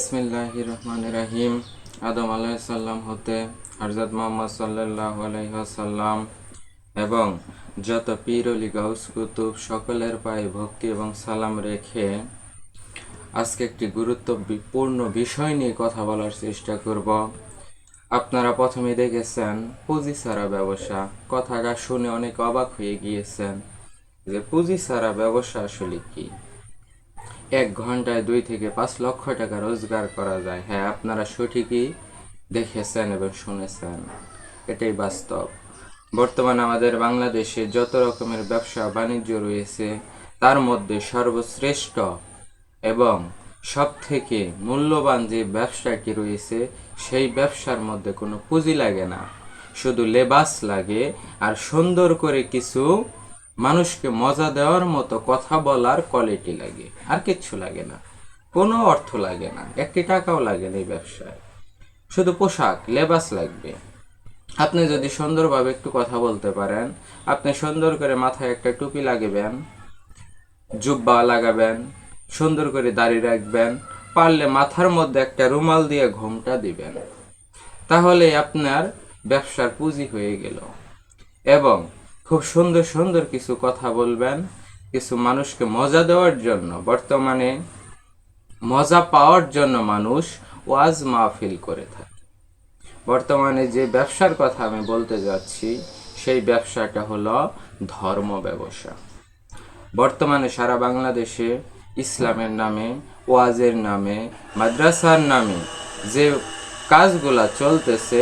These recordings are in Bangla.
বিসমিল্লাহ রহমান রাহিম আদম আলাইসাল্লাম হতে হরজত মোহাম্মদ সাল্লাহ আলাইসাল্লাম এবং যত পীর অলি গাউস কুতুব সকলের পায়ে ভক্তি এবং সালাম রেখে আজকে একটি গুরুত্বপূর্ণ বিষয় নিয়ে কথা বলার চেষ্টা করব। আপনারা প্রথমে দেখেছেন, পুঁজি ছাড়া ব্যবসা। কথাটা শুনে অনেক অবাক হয়ে গিয়েছেন যে পুঁজি ছাড়া ব্যবসা আসলে কি? এক ঘন্টায় দুই থেকে পাঁচ লক্ষ টাকা রোজগার করা যায়। হ্যাঁ আপনারা সঠিকই দেখেছেন এবং শুনেছেন। এটাই বাস্তব। বর্তমানে আমাদের বাংলাদেশে যত রকমের ব্যবসা বাণিজ্য রয়েছে, তার মধ্যে সর্বশ্রেষ্ঠ এবং সব থেকে মূল্যবান যে ব্যবসাটি রয়েছে, সেই ব্যবসার মধ্যে কোনো পুঁজি লাগে না। শুধু লেবাস লাগে আর সুন্দর করে কিছু মানুষকে মজা দেওয়ার মতো কথা বলার কোয়ালিটি লাগে, আর কিচ্ছু লাগে না। কোনো অর্থ লাগে না, একটি টাকাও লাগে না এই ব্যবসায়। শুধু পোশাক, লেবাস লাগবে। আপনি যদি সুন্দরভাবে একটু কথা বলতে পারেন, আপনি সুন্দর করে মাথায় একটা টুপি লাগাবেন, জুব্বা লাগাবেন, সুন্দর করে দাড়ি রাখবেন, পারলে মাথার মধ্যে একটা রুমাল দিয়ে ঘোমটা দিবেন। তাহলে আপনার ব্যবসার পুঁজি হয়ে গেল। এবং খুব সুন্দর সুন্দর কিছু কথা বলবেন, কিছু মানুষকে মজা দেওয়ার জন্য। বর্তমানে মজা পাওয়ার জন্য মানুষ ওয়াজ মাহফিল করে থাকে। বর্তমানে যে ব্যবসার কথা আমি বলতে যাচ্ছি, সেই ব্যবসাটা হলো ধর্ম ব্যবসা। বর্তমানে সারা বাংলাদেশে ইসলামের নামে, ওয়াজের নামে, মাদ্রাসার নামে যে কাজগুলা চলতেছে,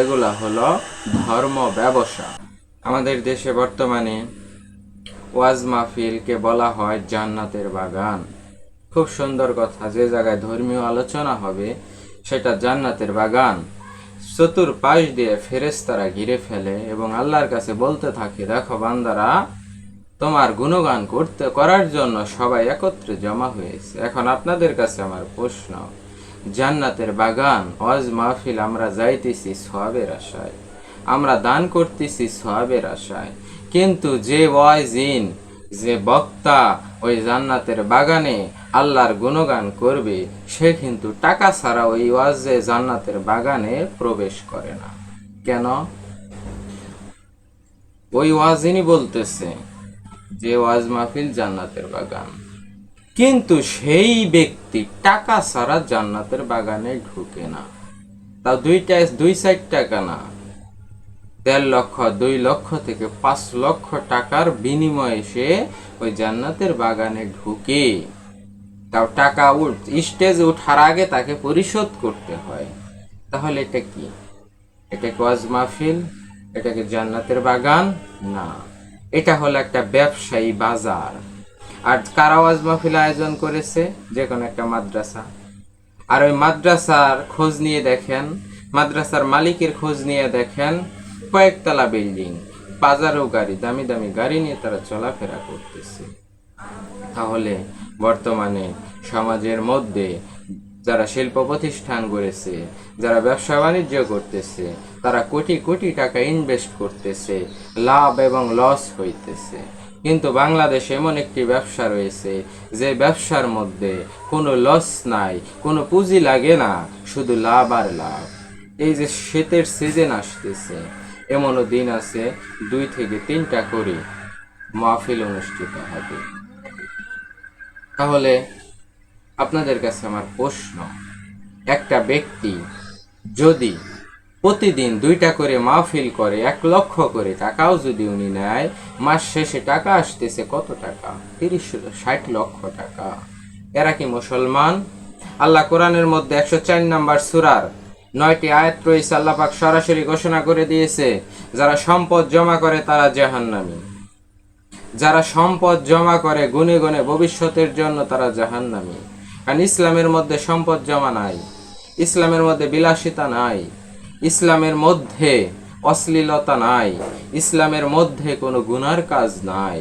এগুলা হলো ধর্ম ব্যবসা। আমাদের দেশে বর্তমানে ওয়াজ মাহফিলকে বলা হয় জান্নাতের বাগান। খুব সুন্দর কথা, যে জায়গায় ধর্মীয় আলোচনা হবে, সেটা জান্নাতের বাগান। চতুর পাশ দিয়ে ফেরেশতারা ঘিরে ফেলে এবং আল্লাহর কাছে বলতে থাকে, দেখো বান্দারা, তোমার গুণগান করতে, করার জন্য সবাই একত্রে জমা হয়েছে। এখন আপনাদের কাছে আমার প্রশ্ন, জান্নাতের বাগান, ওয়াজ মাহফিল আমরা যাইতেছি সোয়াবের আশায়। আমরা দান করতেছি সোয়াবের আশায়। কিন্তু যে ওয়াইজিন যে বক্তা ওই জান্নাতের বাগানে আল্লাহর গুণগান করবে, সে কিন্তু টাকা ছাড়া ওই ওয়াজে জান্নাতের বাগানে প্রবেশ করে না। কেন? ওই ওয়াজিনই বলতেছে যে ওয়াজ মাহফিল জান্নাতের বাগান। কিন্তু সেই ব্যক্তি টাকা ছাড়া জান্নাতের বাগানে ঢুকে না। তা দুইটা, দুই সাইড টাকা না দেড় লক্ষ, দুই লক্ষ থেকে পাঁচ লক্ষ টাকার বিনিময়ে সে ওই জান্নাতের বাগানে ঢুকে। তাও টাকা উঠ, স্টেজ ওঠার আগে তাকে পরিশোধ করতে হয়। তাহলে এটা কি? এটা ওয়াজ মাহফিল? এটাকে জান্নাতের বাগান? না। এটা হলো একটা ব্যবসায়ী বাজার। আর কারা ওয়াজ মাহফিল আয়োজন করেছে? যে কোনো একটা মাদ্রাসা। আর ওই মাদ্রাসার খোঁজ নিয়ে দেখেন, মাদ্রাসার মালিকের খোঁজ নিয়ে দেখেন কয়েকতলা বিল্ডিং, বাজারও গাড়ি, দামি দামি গাড়ি নিয়ে তারা চলাফেরা করতেছে। তাহলে বর্তমানে সমাজের মধ্যে যারা শিল্প প্রতিষ্ঠান গড়েছে, যারা ব্যবসা বাণিজ্য করতেছে, তারা কোটি কোটি টাকা ইনভেস্ট করতেছে, লাভ এবং লস হইতেছে। কিন্তু বাংলাদেশে এমন একটি ব্যবসা রয়েছে, যে ব্যবসার মধ্যে কোনো লস নাই, কোনো পুঁজি লাগে না, শুধু লাভ আর লাভ। এই যে শীতের সিজন আসতেছে এমনও দিন আছে, দুই থেকে তিনটা করে মাহফিল অনুষ্ঠিত হবে। তাহলে আপনাদের কাছে আমার প্রশ্ন, একটা ব্যক্তি যদি প্রতিদিন দুইটা করে মাহফিল করে, এক লক্ষ করে টাকাও যদি উনি নেয়, মাস শেষে টাকা আসতেছে কত টাকা? তিরিশ, ষাট লক্ষ টাকা। এরা কি মুসলমান? আল্লাহ কোরআনের মধ্যে একশো চার নাম্বার সুরার নয়টি আয়াত রয়েছে আল্লাহ পাক সরাসরি ঘোষণা করে দিয়েছে, যারা সম্পদ জমা করে তারা জাহান্নামী। যারা সম্পদ জমা করে গুনে গুনে ভবিষ্যতের জন্য তারা জাহান্নামী। কারণ ইসলামের মধ্যে সম্পদ জমা নাই, ইসলামের মধ্যে বিলাসিতা নাই, ইসলামের মধ্যে অশ্লীলতা নাই, ইসলামের মধ্যে কোনো গুনার কাজ নাই।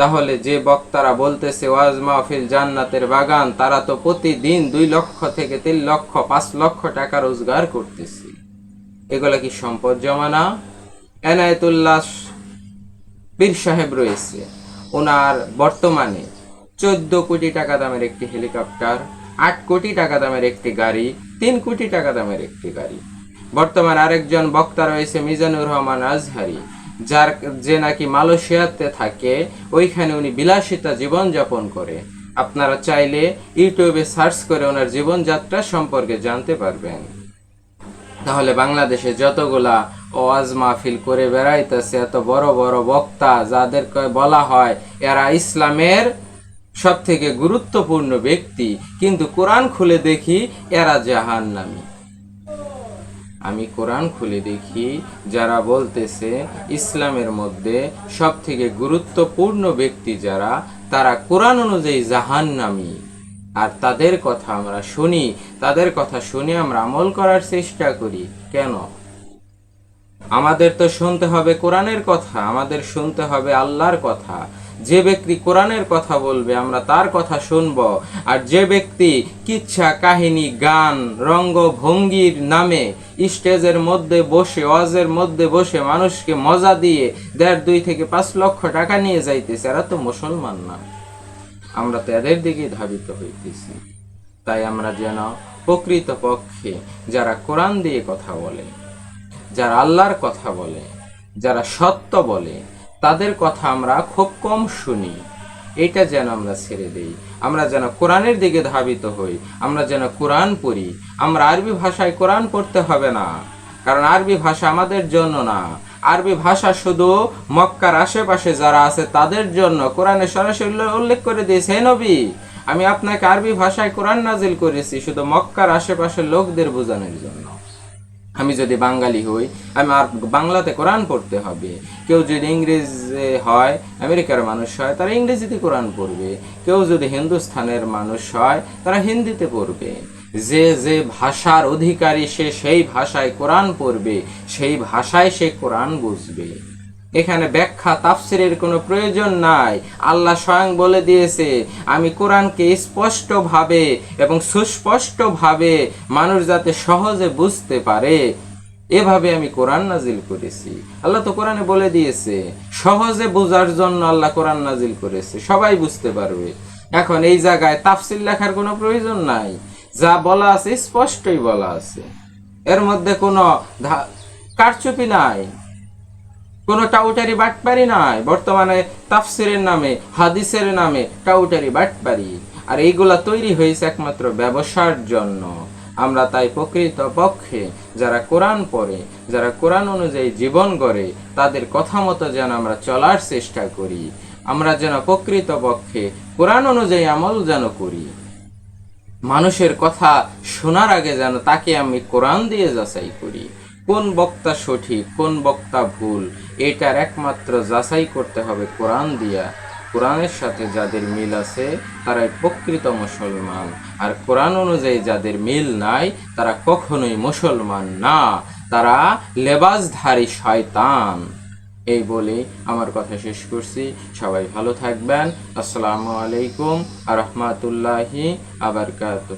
তাহলে যে বক্তারা বলতেছে, ওয়াজ মাহফিল জান্নাতের বাগান তারা তো প্রতিদিন দুই লক্ষ থেকে তিন লক্ষ, পাঁচ লক্ষ টাকা রোজগার করতেছে। এগুলা কি সম্পদ জমা না এনায়েতুল্লাহ পীর সাহেব রয়েছে। ওনার বর্তমানে চোদ্দ কোটি টাকা দামের একটি হেলিকপ্টার, আট কোটি টাকা দামের একটি গাড়ি, তিন কোটি টাকা দামের একটি গাড়ি। বর্তমান আরেকজন বক্তা রয়েছে, মিজানুর রহমান আজহারি। যার যে নাকি মালয়েশিয়াতে থাকে, ওইখানে উনি বিলাসিতা জীবন যাপন করে। আপনারা চাইলে ইউটিউবে সার্চ করে ওনার জীবনযাত্রা সম্পর্কে জানতে পারবেন। তাহলে বাংলাদেশে যতগুলা ওয়াজ মাহফিল করে বেড়াইতেছে, এত বড় বড় বক্তা যাদেরকে বলা হয়, এরা ইসলামের সব থেকে গুরুত্বপূর্ণ ব্যক্তি। কিন্তু কোরআন খুলে দেখি, এরা জাহান জাহান্নামী। আমি কোরআন খুলে দেখি, যারা বলতেছে ইসলামের মধ্যে সব থেকে গুরুত্বপূর্ণ ব্যক্তি যারা, তারা কোরআন অনুযায়ী জাহান নামি আর তাদের কথা আমরা শুনি, তাদের কথা শুনে আমরা আমল করার চেষ্টা করি। কেন? আমাদের তো শুনতে হবে কোরআনের কথা, আমাদের শুনতে হবে আল্লাহর কথা। যে ব্যক্তি কোরআনের কথা বলবে, আমরা তার কথা শুনব। আর যে ব্যক্তি কিচ্ছা, কাহিনী, গান, রঙ্গ, ভঙ্গির নামে স্টেজের মধ্যে বসে, ওয়াজের মধ্যে বসে মানুষকে মজা দিয়ে দেড়, দুই থেকে পাঁচ লক্ষ টাকা নিয়ে যাইতেছে, এরা তো মুসলমান না। আমরা তো এদের দিকে ধাবিত হইতেছি। তাই আমরা যেন প্রকৃত পক্ষে যারা কোরআন দিয়ে কথা বলে, যারা আল্লাহর কথা বলে, যারা সত্য বলে তাদের কথা আমরা খুব কম শুনি। এটা যেন আমরা ছেড়ে দেই। আমরা যেন কোরআনের দিকে ধাবিত হই। আমরা যেন কোরআন পড়ি। আমরা আরবি ভাষায় কোরআন পড়তে হবে না। কারণ আরবি ভাষা আমাদের জন্য না। আরবি ভাষা শুধু মক্কার আশেপাশে যারা আছে তাদের জন্য কোরআনে সরাসরি উল্লেখ করে দিয়েছে, "হে নবী, আমি আপনাকে আরবি ভাষায় কোরআন নাজিল করেছি। শুধু মক্কার আশেপাশের লোকদের বোঝানোর জন্য। আমি যদি বাঙালি হই আমার বাংলাতে কোরআন পড়তে হবে। কেউ যদি ইংরেজ হয়, আমেরিকার মানুষ হয়, তারা ইংরেজিতে কোরআন পড়বে। কেউ যদি হিন্দুস্থানের মানুষ হয়, তারা হিন্দিতে পড়বে। যে যে ভাষার অধিকারী সে সেই ভাষায় কোরআন পড়বে, সেই ভাষায় সে কোরআন বুঝবে। এখানে ব্যাখ্যা তাফসিরের কোনো প্রয়োজন নাই। আল্লাহ স্বয়ং বলে দিয়েছে, আমি কোরআনকে স্পষ্টভাবে এবং সুস্পষ্টভাবে মানুষ যাতে সহজে বুঝতে পারে, এভাবে আমি কোরআন নাজিল করেছি। আল্লাহ তো কোরআনে বলে দিয়েছে, সহজে বোঝার জন্য আল্লাহ কোরআন নাজিল করেছে, সবাই বুঝতে পারবে। এখন এই জায়গায় তাফসিল লেখার কোনো প্রয়োজন নাই। যা বলা আছে স্পষ্টই বলা আছে। এর মধ্যে কোনো কারচুপি নাই। কোনো টাউটারি বাটপারি নাই। বর্তমানে তাফসিরের নামে, হাদিসের নামে টাউটারি বাটপারি। আর এইগুলা তৈরি হয়েছে একমাত্র ব্যবসার জন্য। আমরা তাই প্রকৃত পক্ষে যারা কোরআন পড়ে, যারা কোরআন অনুযায়ী জীবন গড়ে, তাদের কথা মতো যেন আমরা চলার চেষ্টা করি। আমরা যেন প্রকৃত পক্ষে কোরআন অনুযায়ী আমল যেন করি। মানুষের কথা শোনার আগে যেন তাকে আমি কোরআন দিয়ে যাচাই করি। কোন বক্তা সঠিক, কোন বক্তা ভুল, এটার একমাত্র যাচাই করতে হবে কোরআন দিয়া। কোরআনের সাথে যাদের মিল আছে, তারাই প্রকৃত মুসলমান। আর কোরআন অনুযায়ী যাদের মিল নাই, তারা কখনোই মুসলমান না। তারা লেবাসধারী শয়তান। এই বলে আমার কথা শেষ করছি। সবাই ভালো থাকবেন। আসসালামু আলাইকুম আ রহমাতুল্লাহি আবরকাত